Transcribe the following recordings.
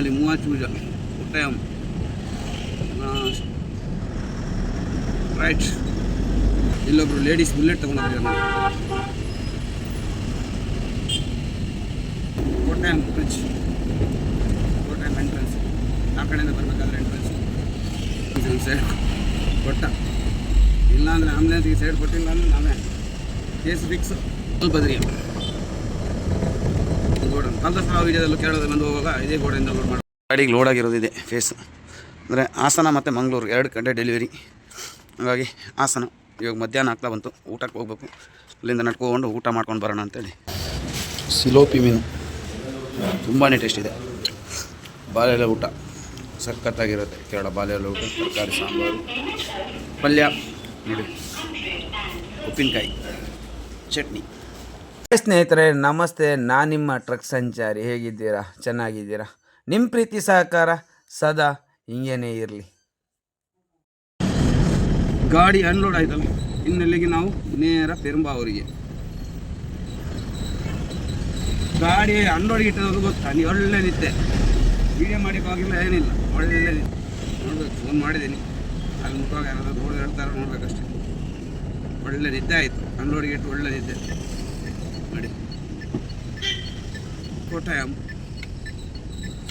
ಅಂಗಮಾಲಿ Muvattupuzha Kottayam right ಇಲ್ಲೊಬ್ರು ladies bullet ತಗೊಂಡಿದ್ದಾರೆ Kottayam bridge Kottayam entrance ಆ ಕಡೆಯಿಂದ ಬರಬೇಕಾದ್ರೆ ಎಂಟ್ರೆನ್ಸ್ ಇದೊಂದು ಸೈಡ್ ಕೊಟ್ಟ. ಇಲ್ಲಾಂದರೆ ಆಂಬುಲೆನ್ಸ್ಗೆ ಸೈಡ್ ಕೊಟ್ಟಿಲ್ಲ ಅಂದ್ರೆ ನಾವೇ. ಕೇಸ್ ಫಿಕ್ಸ್ ಬದ್ರಿ. ಕಳೆದ ವೀಡಿಯೋದಲ್ಲೂ ಕೇಳೋದು ಬಂದು ಹೋಗುವಾಗ ಇದೇ ಗೋಡೆಯಿಂದ ಲೋಡ್ ಮಾಡಿ. ಗಾಡಿಗೆ ಲೋಡ್ ಫೇಸ್ ಅಂದರೆ ಹಾಸನ ಮತ್ತು ಮಂಗಳೂರು, ಎರಡು ಗಂಟೆ ಡೆಲಿವರಿ ಹಾಗಾಗಿ ಹಾಸನ, ಇವಾಗ ಮಧ್ಯಾಹ್ನ ಆಗ್ತಾ ಬಂತು, ಊಟಕ್ಕೆ ಹೋಗ್ಬೇಕು. ಅಲ್ಲಿಂದ ನಡ್ಕೊಂಡು ಊಟ ಮಾಡ್ಕೊಂಡು ಬರೋಣ ಅಂತೇಳಿ. ಸಿಲೋಪಿ ಮೀನು. ತುಂಬಾ ಟೇಸ್ಟ್ ಇದೆ. ಬಾಳೆಲೆ ಊಟ, ಸಖತ್ತಾಗಿರುತ್ತೆ ಕೇರಳ ಬಾಳೆಲೆ ಊಟ, ತರಕಾರಿ, ಸಾಂಬಾರು. ಪಲ್ಯ, ನೋಡಿ. ಉಪ್ಪಿನಕಾಯಿ, ಚಟ್ನಿ. ಸ್ನೇಹಿತರೆ, ನಮಸ್ತೆ. ನಾನು ನಿಮ್ಮ ಟ್ರಕ್ ಸಂಚಾರಿ. ಹೇಗಿದ್ದೀರಾ? ಚೆನ್ನಾಗಿದ್ದೀರಾ? ನಿಮ್ಮ ಪ್ರೀತಿ ಸಹಕಾರ ಸದಾ ಹಿಂಗೇನೇ ಇರಲಿ. ಗಾಡಿ ಅನ್ಲೋಡ್ ಆಯ್ತಲ್ಲ, ಇನ್ನೆಲ್ಲಿಗೆ ನಾವು? ನೇರ ಪೆರುಂಬಾವೂರಿಗೆ. ಗಾಡಿ ಅನ್ಲೋಡ್ ಇಟ್ಟದ್ದು ಗೊತ್ತಾ? ನೀ ಒಳ್ಳೆ ನಿದ್ದೆ. ವಿಡಿಯೋ ಮಾಡಿಕ್ಕಾಗಿಲ್ಲ ಏನಿಲ್ಲ. ಒಳ್ಳೆ ನೋಡ್ಬೇಕು ಫೋನ್ ಮಾಡಿದ್ದೀನಿ. ಅಲ್ಲಿ ಮುಖವಾಗ ಯಾರಾದರೂ ರೋಡ್ ಹೇಳ್ತಾರೆ ನೋಡ್ಬೇಕಷ್ಟೇ. ಒಳ್ಳೆ ನಿದ್ದೆ ಆಯಿತು. ಅನ್ಲೋಡ್ಗೆ ಇಟ್ಟು ಒಳ್ಳೆ ನಿದ್ದೆ. ನೋಡಿ ಕೋಟಯಂ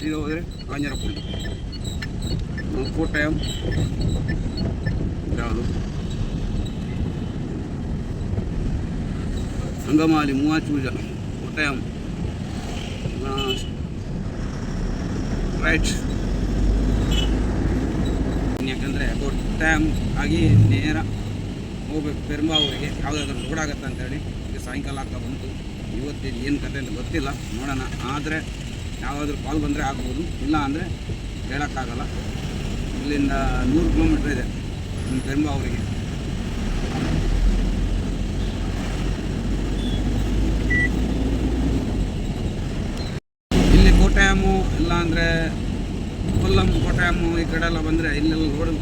ಇದು ಹೋದರೆ ಕಾಂಜರಪುಳ್ಳಿ ಕೋಟಯಂ ಯಾವುದು? ಅಂಗಮಾಲಿ ಮೂವಾಚೂಜ ಕೋಟಯಂ ರೈಟ್. ಯಾಕಂದರೆ ಕೋಟಯಂ ಆಗಿ ನೇರ ಹೋಗ್ಬೇಕು. ಪೆರುಂಬಾವೂರಿಗೆ ಯಾವುದಾದ್ರೂ ರೋಡ್ ಆಗುತ್ತೆ ಅಂತೇಳಿ. ಈಗ ಸಾಯಂಕಾಲ ಆಗ್ತಾ ಬಂತು. ಇವತ್ತಿನ ಏನು ಕತೆ ಅಂತ ಗೊತ್ತಿಲ್ಲ, ನೋಡೋಣ. ಆದರೆ ಯಾವಾದರೂ ಕಾಲ್ ಬಂದರೆ ಆಗ್ಬೋದು, ಇಲ್ಲ ಅಂದರೆ ಹೇಳೋಕ್ಕಾಗಲ್ಲ. ಇಲ್ಲಿಂದ ನೂರು ಕಿಲೋಮೀಟ್ರ್ ಇದೆ ನಮ್ಮ ಅವರಿಗೆ. ಇಲ್ಲಿ ಕೋಟಯಮು ಇಲ್ಲ ಅಂದರೆ ಕೊಲ್ಲಂ ಕೋಟಯಮು ಈ ಕಡೆ ಎಲ್ಲ ಬಂದರೆ ಇಲ್ಲೆಲ್ಲ ರೋಡ್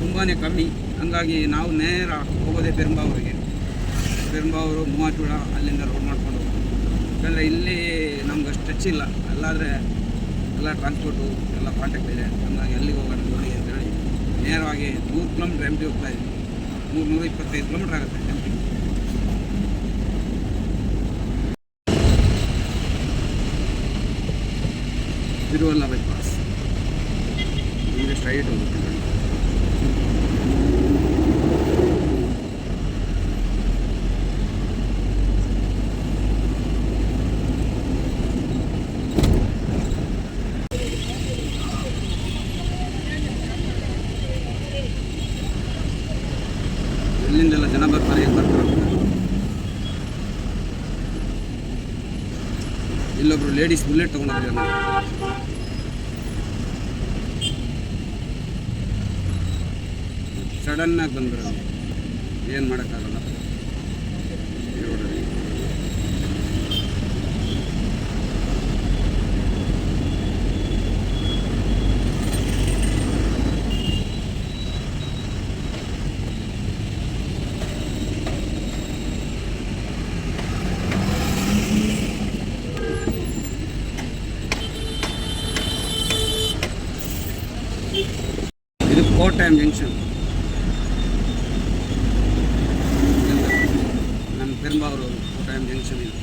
ತುಂಬಾ ಕಮ್ಮಿ. ಹಂಗಾಗಿ ನಾವು ನೇರ ಹೋಗೋದೇ ಪೆರುಂಬಾವೂರಿಗೆ ಪೆರುಂಬಾವೂರು ಮೂವಾಚೂಡ ಅಲ್ಲಿಂದ ರೋಡ್ ಮಾಡ್ಕೊಂಡು ಯಾಕಂದರೆ ಇಲ್ಲಿ ನಮ್ಗೆ ಅಷ್ಟು ಟಚ್ ಇಲ್ಲ. ಅಲ್ಲಾದರೆ ಎಲ್ಲ ಟ್ರಾನ್ಸ್ಪೋರ್ಟು ಎಲ್ಲ ಕಾಂಟ್ಯಾಕ್ಟ್ ಇದೆ. ಹಂಗಾಗಿ ಎಲ್ಲಿಗೆ ಹೋಗೋಣ ನೋಡಿ ಅಂತೇಳಿ ನೇರವಾಗಿ ನೂರು ಕಿಲೋಮೀಟ್ರ್ ಎಂ ಟಿ ಹೋಗ್ತಾ ಇದ್ದೀವಿ ನೂರು ನೂರ ಇಪ್ಪತ್ತೈದು ಕಿಲೋಮೀಟ್ರ್ ಆಗುತ್ತೆ ಎಂ ಟಿ ತಿರುವಲ್ಲ ಬೈಪಾಸ್ ಈಗ ಸ್ಟ್ರೈಟ್ ಹೋಗುತ್ತೆ ನೋಡಿ ಎಲ್ಲಿಂದೆಲ್ಲ ಜನ ಬರ್ತಾರೆ ಏನು ಬರ್ತಾರೆ ಇಲ್ಲೊಬ್ರು ಲೇಡೀಸ್ ಬುಲೆಟ್ ತಗೊಂಡಿದ್ದಾರೆ ಸಡನ್ ಸಡನ್ನಾಗಿ ಬಂದ್ಬಿಡೋದು. ಏನು ಮಾಡೋಕ್ಕಾಗಲ್ಲ ಈ ರೋಡಲ್ಲಿ ಇದು ಜಂಕ್ಷನ್ ನಮ್ಮ ಪೆರುಂಬಾವರು ಟೈಮ್ ಜಂಕ್ಷನ್ ಇದು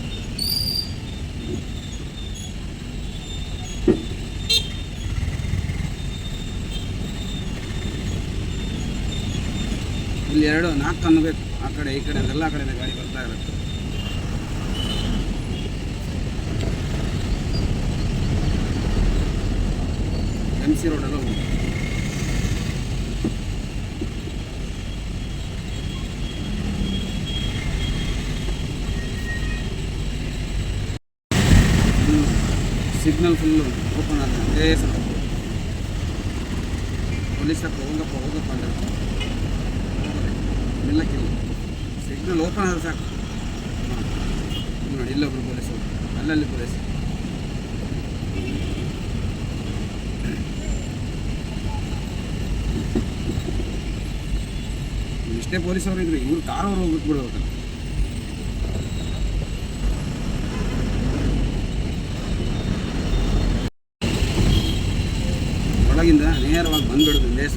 ಇಲ್ಲಿ ಎರಡು ನಾಲ್ಕು ಅನ್ನಬೇಕು ಆ ಕಡೆ, ಈ ಕಡೆ, ಎಲ್ಲ ಕಡೆ ಗಾಡಿ ಬರ್ತಾ ಇರುತ್ತೆ. ಎಂ ಸಿ ರೋಡೆಲ್ಲ ಓಪನ್ ಆದ ಅದೇ ಸಲ ಪೊಲೀಸ್ ಹತ್ರ ಹೋಗಪ್ಪ ಹೋಗಪ್ಪ ಅಂದ್ರೆ ನಿಲ್ಲಕ್ಕಿಲ್ಲ. ಸಿಗ್ನಲ್ ಓಪನ್ ಆದರೆ ಸಾಕು. ಹಾಂ ನೋಡಿ ಇಲ್ಲೊಬ್ರು ಪೊಲೀಸರು ಅಲ್ಲಲ್ಲಿ ಪೊಲೀಸ್. ಇಷ್ಟೇ ಪೊಲೀಸವ್ರು ಇದ್ರು. ಇವ್ರು ಕಾರವ್ರು ಹೋಗ್ಬಿಟ್ಟು ಬಿಡ್ಬೇಕಲ್ಲ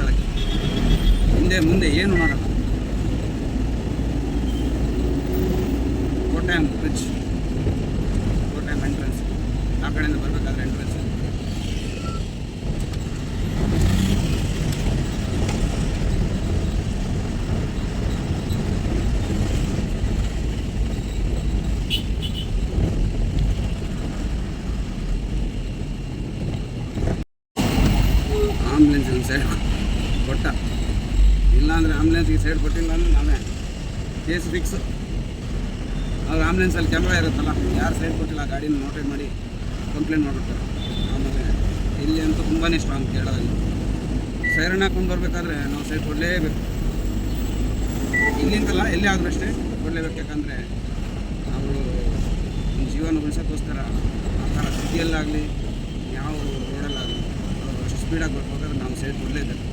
ಸ್ಥಳಕ್ಕೆ ಹಿಂದೆ ಮುಂದೆ ಏನು ಮಾಡಲ್ಲ ಕೋಟೆಮ್ ಬ್ರಿಡ್ಜ್ ಕೋಟೆಮ್ ಎಂಟ್ರೆನ್ಸ್ ಆ ಕಡೆಯಿಂದ ಬರಬೇಕಾದ್ರೆ ಎಂಟ್ರೆನ್ಸ್ ಆಂಬುಲೆನ್ಸ್ ಒಂದು ಸೈಡ್ ಕೊಟ್ಟ ಇಲ್ಲಾಂದರೆ ಆಂಬುಲೆನ್ಸ್ಗೆ ಸೈಡ್ ಕೊಟ್ಟಿಲ್ಲ ಅಂದರೆ ನಾವೇ ಕೇಸ್ ಫಿಕ್ಸ್. ಅವ್ರು ಆಂಬುಲೆನ್ಸಲ್ಲಿ ಕ್ಯಾಮ್ರಾ ಇರುತ್ತಲ್ಲ, ಯಾರು ಸೈಡ್ ಕೊಟ್ಟಿಲ್ಲ, ಆ ಗಾಡಿನ ನೋಟೆಡ್ ಮಾಡಿ ಕಂಪ್ಲೇಂಟ್ ಮಾಡಿಬಿಡ್ತಾರೆ. ಆಮೇಲೆ ಇಲ್ಲಿ ಅಂತೂ ತುಂಬಾ ಸ್ಟ್ರಾಂಗ್ ಕೇಳೋದಲ್ಲಿ ಸೈರನ್ ಹಾಕೊಂಡು ಬರಬೇಕಾದ್ರೆ ನಾವು ಸೈಡ್ ಕೊಡಲೇಬೇಕು. ಇಲ್ಲಿಂದಲ್ಲ, ಎಲ್ಲಿ ಆದರೂ ಅಷ್ಟೇ ಕೊಡಲೇಬೇಕು, ಯಾಕಂದರೆ ಅವರು ಜೀವನ ಉಳಿಸೋಕ್ಕೋಸ್ಕರ ಆ ಥರ ಸ್ಥಿತಿಯಲ್ಲಾಗಲಿ ಯಾವ ರೋಡಲ್ಲಾಗಲಿ ಅವರು ಅಷ್ಟು ಸ್ಪೀಡಾಗಿ ಬರ್ಬೇಕಾದ್ರೆ ನಾವು ಸೈಡ್ ಕೊಡಲೇಬೇಕು.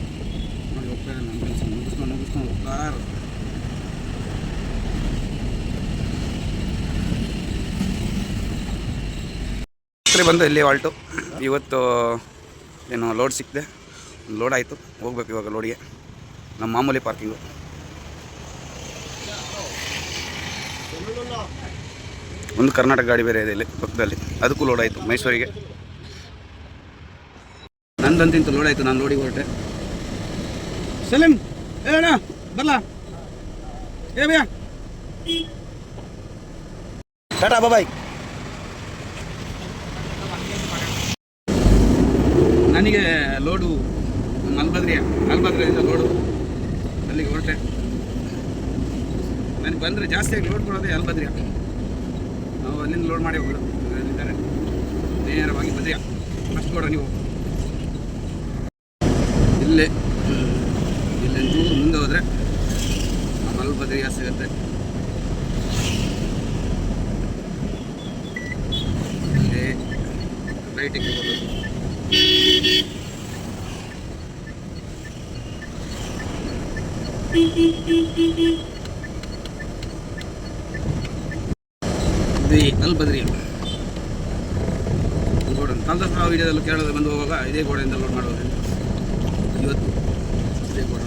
ನೋಡಿ, ಹೋಗ್ತಾ ಇದ್ದಾರೆ ನಮ್ಮ ಕೆಲಸ ಮುಗಿಸ್ಕೊಂಡು ಮುಗಿಸ್ಕೊಂಡು ಹೋಗ್ತಾ ರಾತ್ರಿ ಬಂದು ಇಲ್ಲಿ ವಾಲ್ಟು. ಇವತ್ತು ಏನು ಲೋಡ್ ಸಿಕ್ಕಿದೆ. ಲೋಡ್ ಆಯಿತು. ಹೋಗ್ಬೇಕು ಇವಾಗ ಲೋಡಿಗೆ ನಮ್ಮ ಮಾಮೂಲಿ ಪಾರ್ಕಿಂಗು ಒಂದು ಕರ್ನಾಟಕ ಗಾಡಿ ಬೇರೆ ಇದೆ ಇಲ್ಲಿ, ಪಕ್ಕದಲ್ಲಿ. ಅದಕ್ಕೂ ಲೋಡ್ ಆಯಿತು ಮೈಸೂರಿಗೆ. ನಂದಂತಿಂತು ಲೋಡ್ ಆಯಿತು, ನಾನು ಲೋಡಿಗೆ ಹೊರಟೆ. ಸಲೀಂ ಹೇಳೋಣ ಬರಲ? ಏ ಭಯ್ಯ. ಟಾಟಾ ಬಾಯ್ ನನಗೆ ಲೋಡು ಮಲ್ಬದ್ರಿಯ ಮಲ್ಬದ್ರಿಯಿಂದ ಲೋಡು. ಅಲ್ಲಿಗೆ ಹೊರಟೆ. ನನಗೆ ಬಂದರೆ ಜಾಸ್ತಿಯಾಗಿ ಲೋಡ್ ಕೊಡೋದೇ ಅಲ್ಬದ್ರಿಯ ನಾವು ಅಲ್ಲಿಂದ ಲೋಡ್ ಮಾಡಿ ಹೋಗೋದು ನೇರವಾಗಿ ಬದ್ರಿಯ ಫಸ್ಟ್ ಕೊಡೋ ನೀವು. ಇಲ್ಲೇ, ಇಲ್ಲಿ ಚೂರು ಮುಂದೆ ಹೋದರೆ ಮಲ್ಬದ್ರಿಯ ಸಿಗುತ್ತೆ. ಇಲ್ಲಿ ಲೈಟಿಂಗ್ ಹೋಗೋದು. ಅಲ್ ಬದ್ರಿ ಗೋಡನ್ ಕಳೆದ ನಾವು ವಿಡಿಯೋದಲ್ಲಿ ಕೇರಳದಲ್ಲಿ ಬಂದು ಹೋಗುವಾಗ ಇದೇ ಗೋಡೆಯಿಂದ ಲೋಡ್ ಮಾಡೋದು ಇವತ್ತು ಇದೇ ಗೋಡೆ.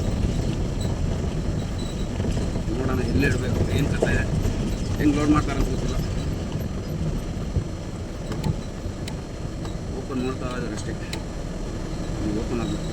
ನೋಡೋಣ, ಎಲ್ಲಿ ಇಡಬೇಕು, ಏನು ಕತೆ ಹೆಂಗೆ ಲೋಡ್ ಮಾಡ್ತಾರೆ ಅಂತ ಗೊತ್ತಿಲ್ಲ. ಓಪನ್ ಮಾಡ್ತಾ ಇದ್ದಾರೆ ಅಷ್ಟೇ. ಓಪನ್ ಆಗಬೇಕು.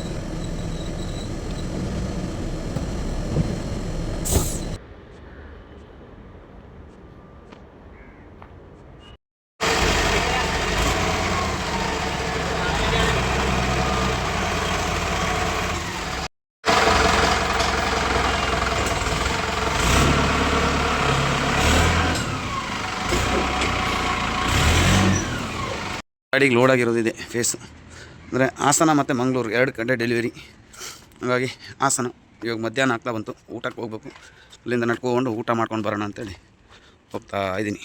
ಗಾಡಿಗೆ ಲೋಡ್ ಆಗಿರೋದಿದೆ ಫೇಸ್ ಅಂದರೆ ಹಾಸನ ಮತ್ತು ಮಂಗಳೂರು ಎರಡು ಕಡೆ ಡೆಲಿವರಿ ಹಾಗಾಗಿ ಹಾಸನ ಇವಾಗ ಮಧ್ಯಾಹ್ನ ಆಗ್ತಾ ಬಂತು. ಊಟಕ್ಕೆ ಹೋಗ್ಬೇಕು. ಅಲ್ಲಿಂದ ನಡ್ಕೊಂಡು ಊಟ ಮಾಡ್ಕೊಂಡು ಬರೋಣ ಅಂತೇಳಿ ಹೋಗ್ತಾ ಇದ್ದೀನಿ.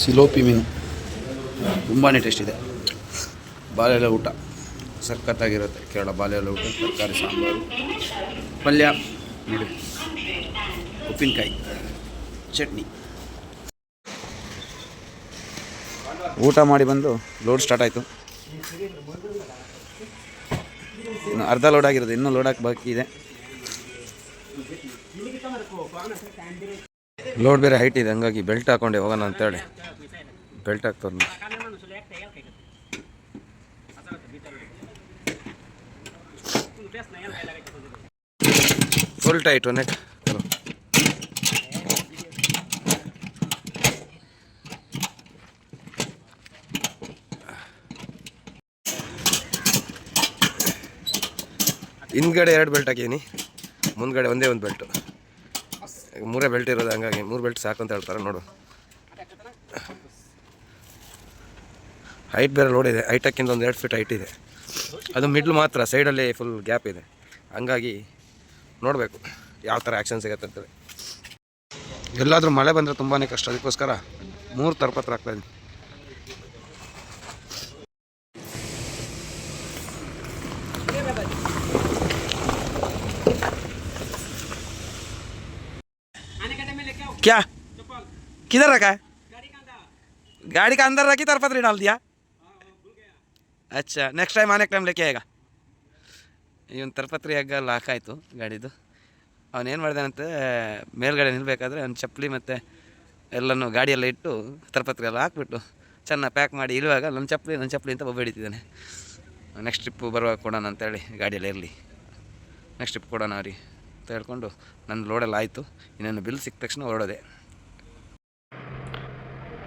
ಸಿಲೋಪಿ ಮೀನು. ತುಂಬಾ ಟೇಸ್ಟ್ ಇದೆ. ಬಾಳೆಲೆ ಊಟ. ಸಖತ್ತಾಗಿರುತ್ತೆ. ಕೇರಳ ಬಾಳೆಲೆ ಊಟ, ತರಕಾರಿ, ಸಾಂಬಾರು. ಪಲ್ಯ, ನೋಡಿ. ಉಪ್ಪಿನಕಾಯಿ, ಚಟ್ನಿ. ಊಟ ಮಾಡಿ ಬಂದು ಲೋಡ್ ಸ್ಟಾರ್ಟ್ ಆಯಿತು. ಅರ್ಧ ಲೋಡ್ ಆಗಿರೋದು, ಇನ್ನೂ ಲೋಡ್ ಹಾಕಿ ಬಾಕಿ ಇದೆ. ಲೋಡ್ ಬೇರೆ ಹೈಟ್ ಇದೆ, ಹಂಗಾಗಿ ಬೆಲ್ಟ್ ಹಾಕೊಂಡೆ, ಹೋಗೋಣ ಅಂತೇಳಿ ಬೆಲ್ಟ್ ಹಾಕ್ತವ್ರ ಫುಲ್ ಟೈಟ್ ನೆಕ್ ಹಿಂದ್ಗಡೆ ಎರಡು ಬೆಲ್ಟ್ ಹಾಕಿದ್ದೀನಿ ಮುಂದ್ಗಡೆ ಒಂದೇ ಒಂದು ಬೆಲ್ಟು. ಮೂರೇ ಬೆಲ್ಟ್ ಇರೋದು ಹಂಗಾಗಿ ಮೂರು ಬೆಲ್ಟ್ ಸಾಕು ಅಂತ ಹೇಳ್ತಾರೆ, ನೋಡು. ಹೈಟ್ ಬೇರೆ ಇದೆ. ಹೈಟಕ್ಕಿಂತ ಒಂದು ಎರಡು ಫೀಟ್ ಹೈಟ್ ಇದೆ. ಅದು ಮಿಡ್ಲ್ ಮಾತ್ರ ಸೈಡಲ್ಲಿ ಫುಲ್ ಗ್ಯಾಪ್ ಇದೆ. ಹಂಗಾಗಿ ನೋಡಬೇಕು ಯಾವ ಥರ ಆ್ಯಕ್ಷನ್ ಸಿಗತ್ತೆ ಅಂತೇಳಿ. ಎಲ್ಲಾದರೂ ಮಳೆ ಬಂದರೆ ತುಂಬಾ ಕಷ್ಟ. ಅದಕ್ಕೋಸ್ಕರ ಮೂರು ತರಪತ್ರ ಹಾಕ್ತಾಯಿದ್ದೀನಿ क्या किधर रखा है गाड़ी का अंदर रखी तरपत्री डाल दिया ಅಚ್ಚಾ ನೆಕ್ಸ್ಟ್ ಟೈಮ್ ಆನೆ ಟೈಮ್ ಲೆಕ್ಕ ಈಗ ಇವನ್ ತರಪತ್ರಿ ಹಗ್ಗ ಲಾಕ್ ಆಯಿತು ಗಾಡಿದು ಅವನೇನು ಮಾಡ್ದಾನಂತೆ ಮೇಲ್ಗಡೆ ನಿಲ್ಬೇಕಾದ್ರೆ ಅವ್ನ ಚಪ್ಪಲಿ ಮತ್ತು ಎಲ್ಲನೂ ಗಾಡಿಯೆಲ್ಲ ಇಟ್ಟು ತರಪತ್ರಿ ಎಲ್ಲ ಹಾಕ್ಬಿಟ್ಟು ಚೆನ್ನಾಗಿ ಪ್ಯಾಕ್ ಮಾಡಿ ಇಳುವಾಗ ನನ್ನ ಚಪ್ಪಲಿ ನನ್ನ ಚಪ್ಪಲಿ ಅಂತ ಒಬ್ಬ ಹಿಡಿತಿದ್ದಾನೆ ನೆಕ್ಸ್ಟ್ ಟ್ರಿಪ್ಪು ಬರುವಾಗ ಕೊಡೋಣ ಅಂತೇಳಿ ಗಾಡಿಯಲ್ಲಿ ಇರಲಿ ನೆಕ್ಸ್ಟ್ ಟ್ರಿಪ್ ಕೊಡೋಣ ಅವ್ರಿಗೆ ಅಂತ ಹೇಳ್ಕೊಂಡು ನನ್ನ ಲೋಡೆಲ್ಲ ಆಯಿತು. ಇನ್ನೇನು ಬಿಲ್ ಸಿಕ್ಕ ತಕ್ಷಣ ಹೊರಡೋದೆ.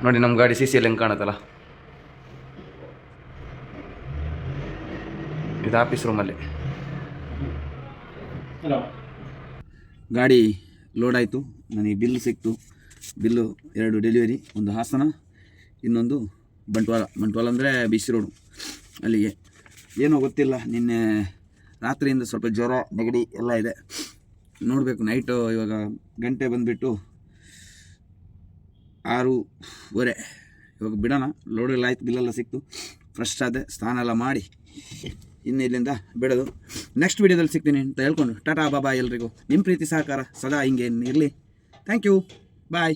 ನೋಡಿ ನಮ್ಮ ಗಾಡಿ ಸಿ ಸಿಯಲ್ಲಿ ಹೆಂಗೆ ಕಾಣುತ್ತಲ್ಲ? ಇದು ಆಫೀಸ್ ರೂಮಲ್ಲಿ ಗಾಡಿ ಲೋಡ್ ಆಯಿತು. ನನಗೆ ಬಿಲ್ ಸಿಕ್ತು. ಬಿಲ್ಲು ಎರಡು ಡೆಲಿವರಿ ಒಂದು ಹಾಸನ ಇನ್ನೊಂದು ಬಂಟ್ವಾಳ. ಬಂಟ್ವಾಳ ಅಂದರೆ ಬಿಸಿ ರೋಡು ಅಲ್ಲಿಗೆ. ಏನೋ ಗೊತ್ತಿಲ್ಲ ನಿನ್ನೆ ರಾತ್ರಿಯಿಂದ ಸ್ವಲ್ಪ ಜ್ವರ ನೆಗಡಿ ಎಲ್ಲ ಇದೆ. ನೋಡಬೇಕು. ನೈಟು ಇವಾಗ ಗಂಟೆ ಬಂದುಬಿಟ್ಟು ಆರೂವರೆ. ಇವಾಗ ಬಿಡೋಣ. ಲೋಡೆಲ್ಲ ಆಯ್ತು ಬಿಲ್ಲೆಲ್ಲ ಸಿಕ್ತು. ಫ್ರೆಶ್ ಆದೆ, ಸ್ನಾನ ಎಲ್ಲ ಮಾಡಿ ಇನ್ನು ಇಲ್ಲಿಂದ ಬಿಡೋದು. ನೆಕ್ಸ್ಟ್ ವೀಡಿಯೋದಲ್ಲಿ ಸಿಗ್ತೀನಿ ಅಂತ ಹೇಳ್ಕೊಂಡು. ಟಾಟಾ ಬಾಬಾ ಎಲ್ರಿಗೂ. ನಿಮ್ಮ ಪ್ರೀತಿ, ಸಹಕಾರ ಸದಾ ಹಿಂಗೆ ಇರಲಿ. Thank you bye